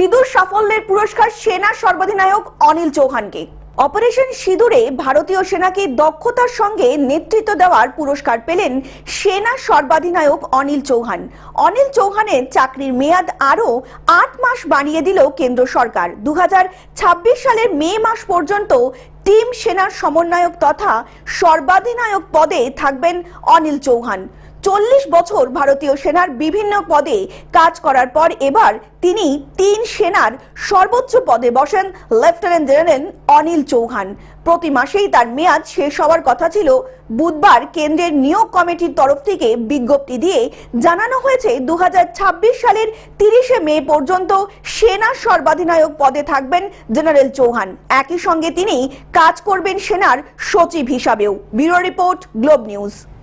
সিঁদুর সাফল্যের পুরস্কার সেনা সর্বাধিনায়ক অনিল চৌহানকে। অপারেশন সিঁদুরে ভারতীয় সেনাকে দক্ষতার সঙ্গে নেতৃত্ব দেওয়ার পুরস্কার পেলেন সেনা সর্বাধিনায়ক অনিল চৌহান। অনিল চৌহানের চাকরির মেয়াদ আরও আট মাস বাড়িয়ে দিল কেন্দ্র সরকার। দুহাজার ছাব্বিশ সালের মে মাস পর্যন্ত টিম সেনার সমন্বয়ক তথা সর্বাধিনায়ক পদে থাকবেন অনিল চৌহান। চল্লিশ বছর ভারতীয় সেনার বিভিন্ন পদে কাজ করার পর এবার তিনি তিন সেনার সর্বোচ্চ পদে বসেন লেফটেন্যান্ট জেনারেল অনিল চৌহান। প্রতি মাসেই তার মেয়াদ শেষ হওয়ার কথা ছিল। বুধবার কেন্দ্রের নিয়োগ কমিটির তরফ থেকে বিজ্ঞপ্তি দিয়ে জানানো হয়েছে দু হাজার ছাব্বিশ সালের তিরিশে মে পর্যন্ত সেনা সর্বাধিনায়ক পদে থাকবেন জেনারেল চৌহান। একই সঙ্গে তিনি কাজ করবেন সেনার সচিব হিসাবেও। Bureau report, Globe News.